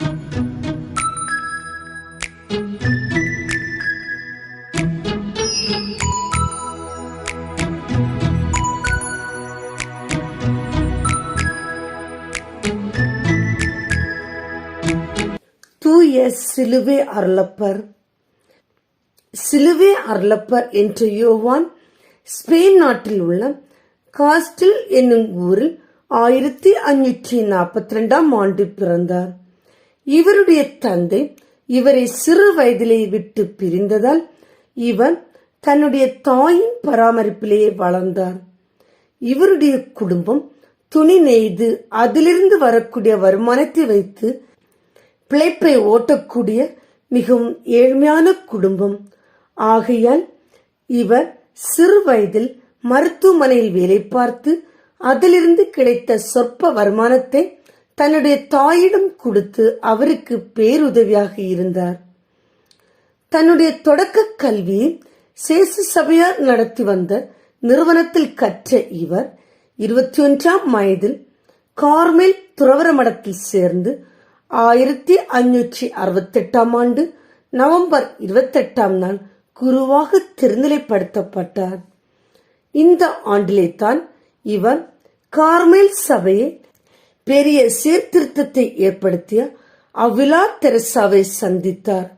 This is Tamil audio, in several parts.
தூய சிலுவே அருளப்பர். சிலுவே அருளப்பர் என்ற யோவான் ஸ்பெயின் நாட்டில் உள்ள காஸ்டில் என்னும் ஊரில் ஆயிரத்தி அஞ்சூற்றி நாற்பத்தி ரெண்டாம் ஆண்டு பிறந்தார். இவருடைய தந்தை இவரை சிறு வயதிலே விட்டு பிரிந்ததால் இவர் தன்னுடைய தாயின் பராமரிப்பிலேயே வளர்ந்தார். இவருடைய குடும்பம் துணி நெய்து அதிலிருந்து வரக்கூடிய வருமானத்தை வைத்து பிழைப்பை ஓட்டக்கூடிய மிகவும் ஏழ்மையான குடும்பம். ஆகையால் இவர் சிறு வயதில் மருத்துவமனையில் வேலை பார்த்து அதிலிருந்து கிடைத்த சொற்ப வருமானத்தை தன்னுடைய தாயிடம் கொடுத்து அவருக்கு பேருதவியாக இருந்தார். தன்னுடைய தொடக்க கல்வியை சேசு சபையார் நடத்தி வந்த நிறுவனத்தில் கற்ற இவர் இருபத்தி ஒன்றாம் வயதில் கார்மேல் துறவர மடத்தில் சேர்ந்து ஆயிரத்தி அஞ்சூற்றி அறுபத்தெட்டாம் ஆண்டு நவம்பர் இருபத்தெட்டாம் நாள் குருவாக திருநிலைப்படுத்தப்பட்டார். இந்த ஆண்டிலே தான் இவர் கார்மேல் சபையை பெரிய சீர்திருத்தத்தை ஏற்படுத்திய அவ்விழா தெரசாவை சந்தித்தார்.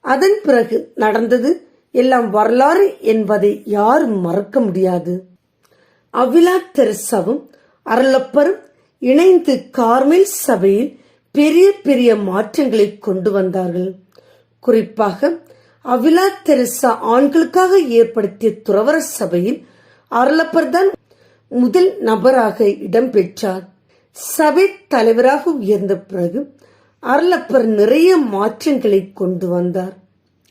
அதன் பிறகு நடந்தது எல்லாம் வரலாறு என்பதை யாரும் மறக்க முடியாது. அவிலா தெரசாவும் அருளப்பரும் இணைந்து கார்மேல் சபையில் பெரிய பெரிய மாற்றங்களை கொண்டு வந்தார்கள். குறிப்பாக அவிலா தெரசா ஆண்களுக்காக ஏற்படுத்திய துறவர சபையில் அருளப்பர் தான் முதல் நபராக இடம்பெற்றார். சபை தலைவராக உயர்ந்த பிறகு அருளப்பர் நிறைய மாற்றங்களை கொண்டு வந்தார்.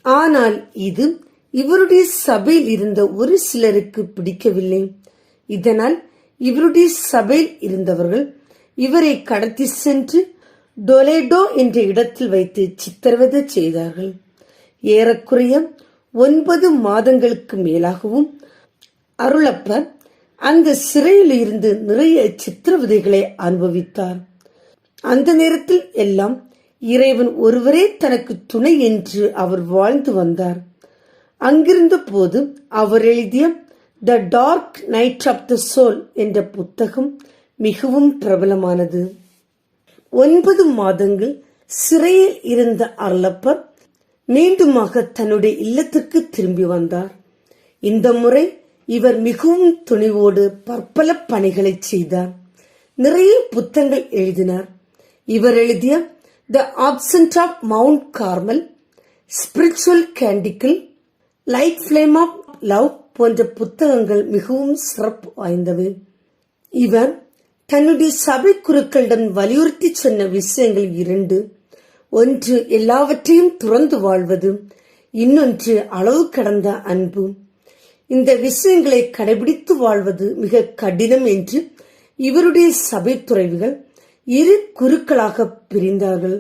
ஆனால் இது இவருடைய சபையில் இருந்த ஒரு சிலருக்கு பிடிக்கவில்லை. இதனால் இவருடைய சபையில் இருந்தவர்கள் இவரை கடத்தி சென்று டொலேடோ என்ற இடத்தில் வைத்து சித்திரவதை செய்தார்கள். ஏறக்குறைய ஒன்பது மாதங்களுக்கு மேலாகவும் அருளப்பர் அந்த சிறையில் இருந்து நிறைய சித்திரவதைகளை அனுபவித்தார். அந்த நேரத்தில் எல்லாம் இறைவன் ஒருவரே தனக்கு துணை என்று அவர் வாழ்ந்து வந்தார். அங்கிருந்த போது அவர் எழுதிய the dark night of the soul என்ற புத்தகம் மிகவும் பிரபலமானது. ஒன்பது மாதங்கள் சிறையில் இருந்த அர்லப்பர் மீண்டுமாக தன்னுடைய இல்லத்திற்கு திரும்பி வந்தார். இந்த முறை இவர் மிகவும் துணிவோடு பற்பல பணிகளை செய்தார். நிறைய புத்தகங்கள் எழுதினார். இவர் எழுதிய the ascent of Mount Carmel spiritual canticle light flame of love போன்ற புத்தகங்கள் மிகவும் சிறப்பு வாய்ந்தவை இவர் தன்னுடைய சபை குருக்களிடம் வலியுறுத்தி சொன்ன விஷயங்கள் இரண்டு. ஒன்று எல்லாவற்றையும் துறந்து வாழ்வது. இன்னொன்று அளவு கடந்த அன்பு. இந்த விஷயங்களை கடைபிடித்து வாழ்வது மிக கடினம் என்று இவருடைய சபை துறவிகள் இரு குருக்களாக பிரிந்தார்கள்.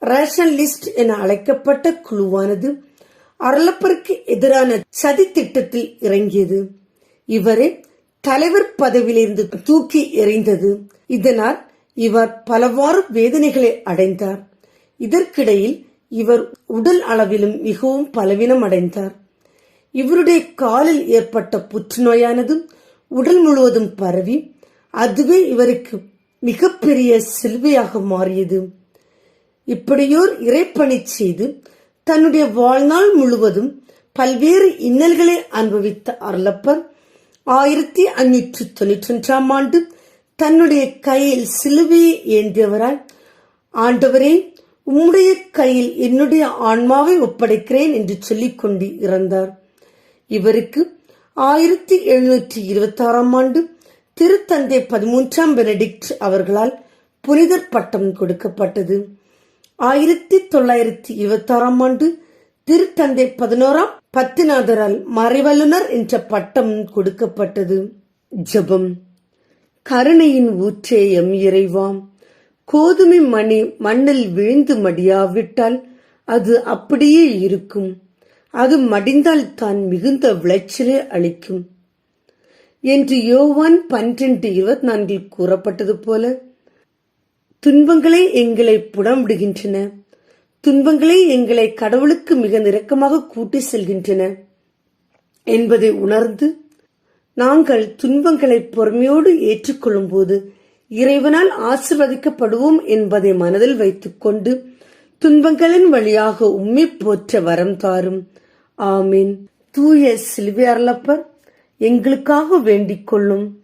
ரேஷனலிஸ்ட் என அழைக்கப்பட்ட குழுவானது அரளப்பருக்கு எதிரான சதி திட்டத்தில் இறங்கியது. இவரை தலைவர் பதவியிலிருந்து தூக்கி எறிந்தது. இதனால் இவர் பலவாறு வேதனைகளை அடைந்தார். இதற்கிடையில் இவர் உடல் அளவிலும் மிகவும் பலவீனம் அடைந்தார் இவருடைய காலில் ஏற்பட்ட புற்றுநோயானது உடல் முழுவதும் பரவி அதுவே இவருக்கு மிகப்பெரிய சிலுவையாக மாறியது. இப்படியோர் இறைப்பணி செய்து தன்னுடைய வாழ்நாள் முழுவதும் பல்வேறு இன்னல்களை அனுபவித்த அருளப்பர் ஆயிரத்தி அஞ்சூற்று தொண்ணூற்றி ஒன்றாம் ஆண்டு தன்னுடைய கையில் சிலுவையை ஏந்தியவரால் ஆண்டவரே உம்முடைய கையில் என்னுடைய ஆன்மாவை ஒப்படைக்கிறேன் என்று சொல்லிக் கொண்டு இறந்தார். இவருக்கு ஆயிரத்தி எழுநூற்றி இருபத்தி ஆறாம் ஆண்டு திருத்தந்தை பதிமூன்றாம் பெனடிக்ட் அவர்களால் புனிதர் பட்டம் கொடுக்கப்பட்டது. ஆயிரத்தி தொள்ளாயிரத்தி இருபத்தி ஆறாம் ஆண்டு திருத்தந்தை பதினோராம் பத்திநாதரால் மறைவல்லுனர் என்ற பட்டம் கொடுக்கப்பட்டது. ஜெபம். கருணையின் ஊற்றே எம் இறைவாம் கோதுமை மணி மண்ணில் விழுந்து மடியாவிட்டால் அது அப்படியே இருக்கும். அது மடிந்தால் தான் மிகுந்த விளைச்சலை அளிக்கும். என்று யோவான் பன்னிரண்டு இருபத்தி நான்கில் கூறப்பட்டது போல துன்பங்களே எங்களை புடம்பிடுகின்றன துன்பங்களே எங்களை கடவுளுக்கு மிக நெருக்கமாக கூட்டி செல்கின்றன. என்பதை உணர்ந்து நாங்கள் துன்பங்களை பொறுமையோடு ஏற்றுக்கொள்ளும் போது இறைவனால் ஆசிர்வதிக்கப்படுவோம் என்பதை மனதில் வைத்துக்கொண்டு துன்பங்களின் வழியாக உம்மை போற்ற வரம் தாரும். ஆமீன். தூய சிலுவை அருளப்பர் எங்களுக்காக வேண்டிக் கொள்ளும்